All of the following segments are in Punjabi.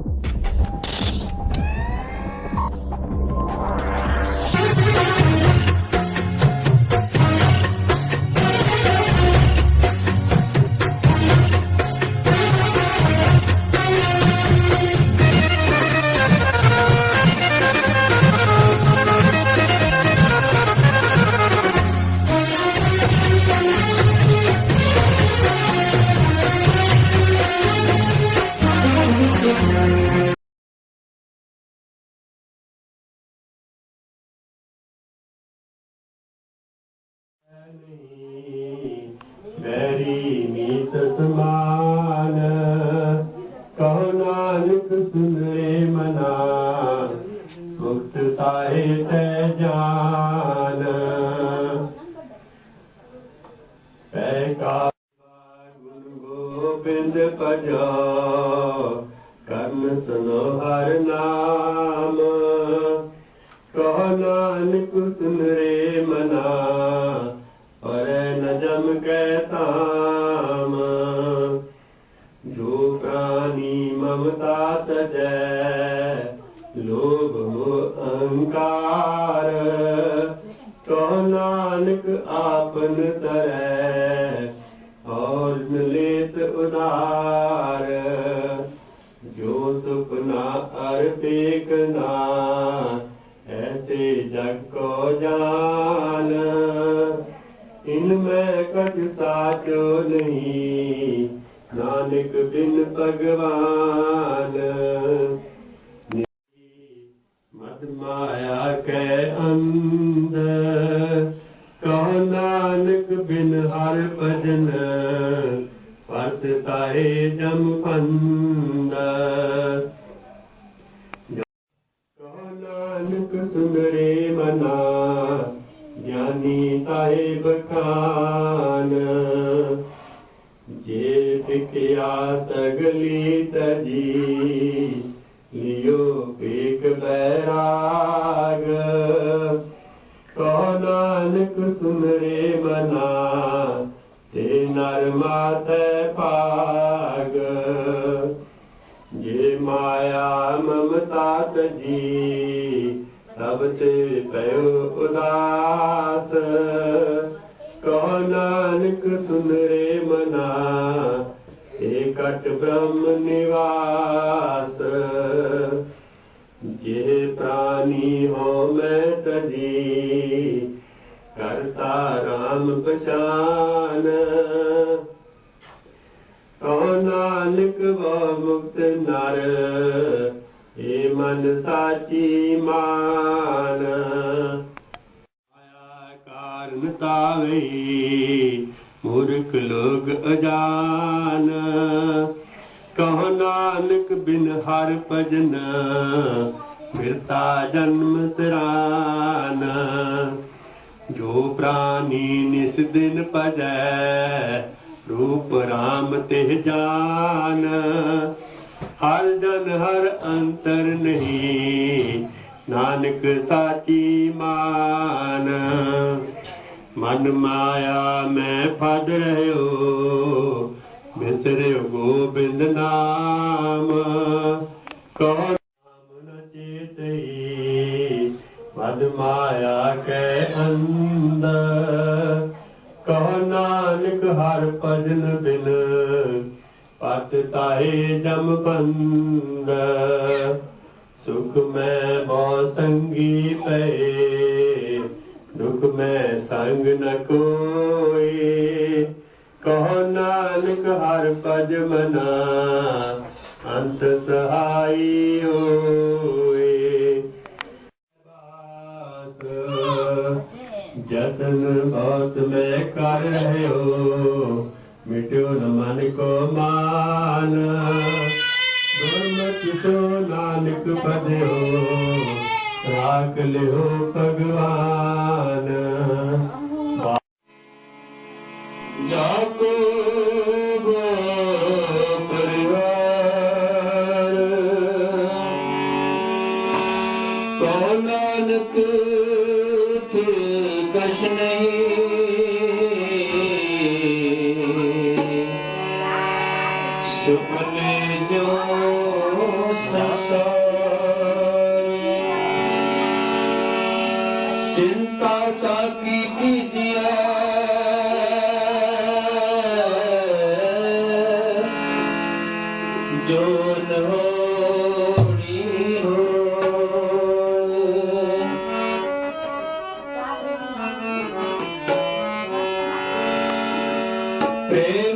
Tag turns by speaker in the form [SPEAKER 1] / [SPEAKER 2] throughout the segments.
[SPEAKER 1] Thank you. ਨੀਤ ਸਮਾਨ ਕਹੋ ਨਾਨਕ ਸੁਨਰੇ ਮਨਾ ਮੁਕਤ ਤਾਏ ਤੈ ਜਾਨ ਪੈ ਕਾ ਗੁਰੂ ਗੋਬਿੰਦ ਭਜੋ ਕਰਮ ਸੁਨੋ ਹਰ ਨਾਮ ਕਹੋ ਨਾਨਕ ਸੁਨਰੇ ਮਨਾ ਪਰ ਨ ਜਮ ਕੈ ਤਾਮ ਜੋ ਪ੍ਰਾਨੀ ਮਮਤਾ ਤਜੈ ਲੋਭ ਮੋਹ ਅਹੰਕਾਰ। ਕਹੋ ਨਾਨਕ ਆਪਨ ਤਰੈ, ਔਰ ਮਿਲੇਤ ਉਦਾਰ ਜੋ ਸੁਪਨਾ ਅਰਪੇਕ ਨਾ, ਐਸੇ ਜਗ ਕੋ ਜਾਨ। ਇਨ ਮੈਂ ਕਟ ਸਾਚੋ ਨਹੀਂ? ਨਾਨਕ ਬਿਨ ਭਗਵਾਨ। ਮਦ ਮਾਇਆ ਕੈ ਅੰਦਰ, ਕਹੋ ਨਾਨਕ ਬਿਨ ਹਰ ਭਜਨ ਪਤ ਤਾਏ ਜਮ ਪੰਦ ਬਖਾਨ ਜੇ ਟਿਕਿਆ ਤਗਲੀ ਤਜੀ, ਲਿਓ ਏਕ ਬੈਰਾਗ ਕਹੋ ਨਾਨਕ ਸੁਨਰੇ ਮਨਾ, ਤੇ ਨਰ ਮਾਤੈ ਭਾਗ। ਜੇ ਮਾਇਆ ਮਮਤਾ ਤਜੀ, ਸਭ ਤੇ ਪਇਓ ਉਦਾਸ। ਕਹੋ ਨਾਨਕ ਸੁਨਰੇ ਮਨਾ ਏਕਟ ਬ੍ਰਹਮ ਨਿਵਾਸ। ਜੇ ਪ੍ਰਾਨੀ ਹੋ ਮੈਂ ਤਜੀ ਕਰਤਾ ਰਾਮ ਪਛਾਨ। ਕਹੋ ਨਾਨਕ ਵਾ ਮੁਕਤ ਨਰ ਏ ਮਨ ਸਾਚੀ ਮਾਨ। ਕਾਰਨ ਮੂਰਖ ਲੋਗ ਅਜਾਨ। ਕਹੋ ਨਾਨਕ ਬਿਨ ਹਰ ਭਜਨ ਮਿਲਤਾ ਜਨਮ ਸਰਾਨ ਜੋ ਪ੍ਰਾਨੀ ਨਿਸ ਦਿਨ ਭਜੈ, ਰੂਪ ਰਾਮ ਤੇ ਜਾਨ। ਹਰ ਜਨ ਹਰ ਅੰਤਰ ਨਹੀਂ, ਨਾਨਕ ਸਾਚੀ ਮਾਨ। ਮਨ ਮਾਇਆ ਮੈਂ ਫੜ ਰਹਿਓ ਬਿਸਰਿਓ ਗੋਬਿੰਦ ਨਾਮ। ਕਹੋ ਨਾਮ ਨ ਚੇਤਈ ਮਦ ਮਾਇਆ ਕੈ ਅੰਦਰ। ਕਹੋ ਨਾਨਕ ਹਰ ਭਜਨ ਬਿਨ, ਪਤ ਤਾਏ ਜਮ ਬੰਦ। ਸੁਖ ਮੈਂ ਬੋ ਸੰਗੀ ਪਏ ਦੁਖ ਮੈਂ ਸੰਗ ਨ ਕੋਈ। ਕਹੋ ਨਾਨਕ, ਹਰ ਪਜ ਮਨਾ, ਅੰਤ ਸਹਾਈ ਹੋਏ। ਜਤਨ ਬਹੁਤ ਮੈਂ ਕਰ ਰਹਿਓ ਮਿਟਿਓ ਨ ਮਨ ਕੋ ਮਾਨ। ਗੁਰਮਤਿ ਸੋ ਨਾਨਕ ਪਦਿਓ ਰਾਖ ਲਿਓ ਭਗਵਾਨ।
[SPEAKER 2] Baby.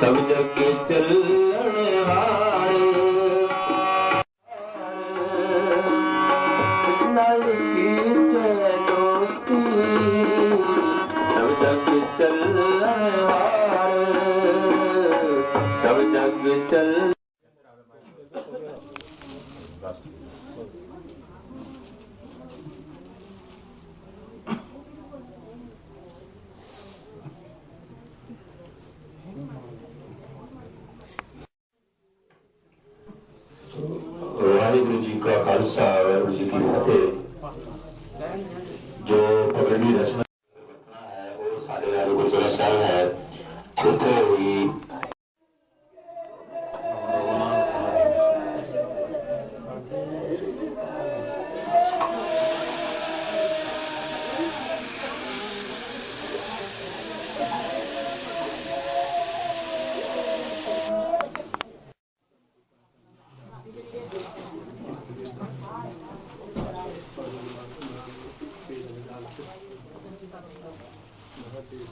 [SPEAKER 2] ਸਭ ਜਗ ਕੇ
[SPEAKER 1] ਚਲ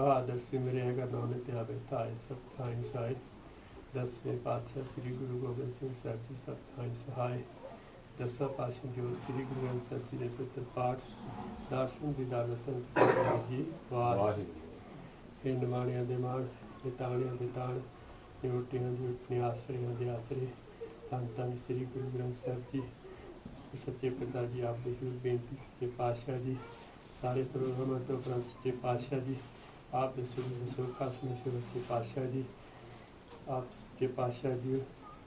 [SPEAKER 1] ਬਹਾਦਰ ਸਿਮਰਿਆ ਕਰ ਨਾਮ ਤੇ ਆਵੇ ਧਾਇ ਸਭ ਥਾਈ ਸਾਈ ਦਸਵੇਂ ਪਾਤਸ਼ਾਹ ਸ੍ਰੀ ਗੁਰੂ ਗੋਬਿੰਦ ਸਿੰਘ ਸਾਹਿਬ ਜੀ ਸਭ ਥਾਈ ਸਹਾਇ ਦਸਾਂ ਪਾਤਸ਼ਾਹ ਜੋ ਸ੍ਰੀ ਗੁਰੂ ਗ੍ਰੰਥ ਸਾਹਿਬ ਜੀ ਦੇ ਪਿੱਤਰ ਪਾਠ, ਦਰਸ਼ਨ ਦੀ ਦਾਲਤ ਜੀ ਵਾਹਿਗੁਰੂ। ਇਹ ਨਿਮਾਣਿਆਂ ਦੇ ਮਾਣ ਇਹ ਤਾਣਿਆਂ ਦੇ ਤਾਣ ਨਿਉਟੀਆਂ ਦੀ ਉਟਨੀ ਆਸਰਿਆਂ ਦੇ ਆਸਰੇ। ਸੰਤਾਂ ਦੀ ਸ੍ਰੀ ਗੁਰੂ ਗ੍ਰੰਥ ਸਾਹਿਬ ਜੀ। ਸੱਚੇ ਪਿਤਾ ਜੀ, ਆਪ ਦੇ ਸ਼ੁਰੂ ਬੇਨਤੀ ਸੱਚੇ ਪਾਤਸ਼ਾਹ ਜੀ, ਸਾਰੇ ਪ੍ਰੋਗਰਾਮਾਂ ਤੋਂ ਉਪਰੰਤ ਸੱਚੇ ਪਾਤਸ਼ਾਹ ਜੀ। ਆਪ ਦੇ ਸ਼ੁਰੂ ਸੁਖਾ ਸਮੇਂ ਸ਼ੁਰੂ ਸੱਚੇ ਪਾਤਸ਼ਾਹ ਜੀ ਆਪ ਸੱਚੇ ਪਾਤਸ਼ਾਹ ਜੀ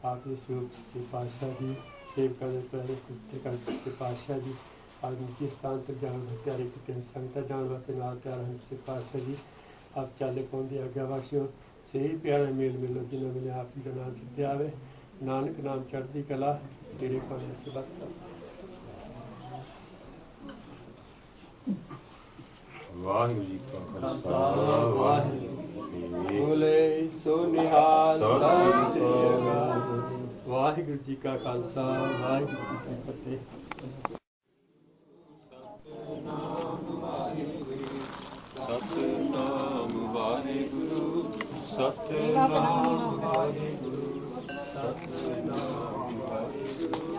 [SPEAKER 1] ਆਪ ਦੇ ਸ਼ੁਰੂ ਸੱਚੇ ਪਾਤਸ਼ਾਹ ਜੀ ਸੇਵਕਾਂ ਦੇ ਪਹਿਲੇ ਕੁੱਤੇ ਕਰ ਸੱਚੇ ਪਾਤਸ਼ਾਹ ਜੀ ਆਪ ਨਿੱਜੀ ਸਥਾਨ ਤੇ ਜਾਣ ਦੇ ਤਿਆਰੀ ਕੀਤੇ ਸੰਗਤਾਂ ਜਾਣ ਵਾਸਤੇ ਨਾਲ ਤਿਆਰ ਹਨ ਪਾਤਸ਼ਾਹ ਜੀ ਆਪ ਚਾਲੇ ਪਾਉਂਦੇ ਆਗਿਆ ਵਾਸਿਓ, ਸਹੀ ਪਿਆਰੇ ਮੇਲ ਮਿਲੋ ਜਿਨ੍ਹਾਂ ਮਿਲੇ ਆਪ ਜੀ ਦਾ ਨਾਮ ਚਿੱਤੇ ਆਵੇ। ਨਾਨਕ ਨਾਮ ਚੜ੍ਹਦੀ ਕਲਾ ਤੇਰੇ ਕੋਲ ਸਬਤ
[SPEAKER 3] ਵਾਹਿਗੁਰੂ ਜੀ ਕਾ ਖਾਲਸਾ।
[SPEAKER 1] ਵਾਹਿਗੁਰੂ
[SPEAKER 3] ਜੀ
[SPEAKER 1] ਬੋਲੇ ਸੋ ਨਿਹਾਲ।
[SPEAKER 3] ਸਤਿ
[SPEAKER 1] ਵਾਹਿਗੁਰੂ ਜੀ ਕਾ ਖਾਲਸਾ ਵਾਹਿਗੁਰੂ ਜੀ ਕੀ ਫਤਿਹ।
[SPEAKER 3] ਸਤਨਾਮ ਵਾਹਿਗੁਰੂ ਸਤਨਾਮ ਵਾਹਿਗੁਰੂ ਸਤਨਾਮ ਵਾਹਿਗੁਰੂ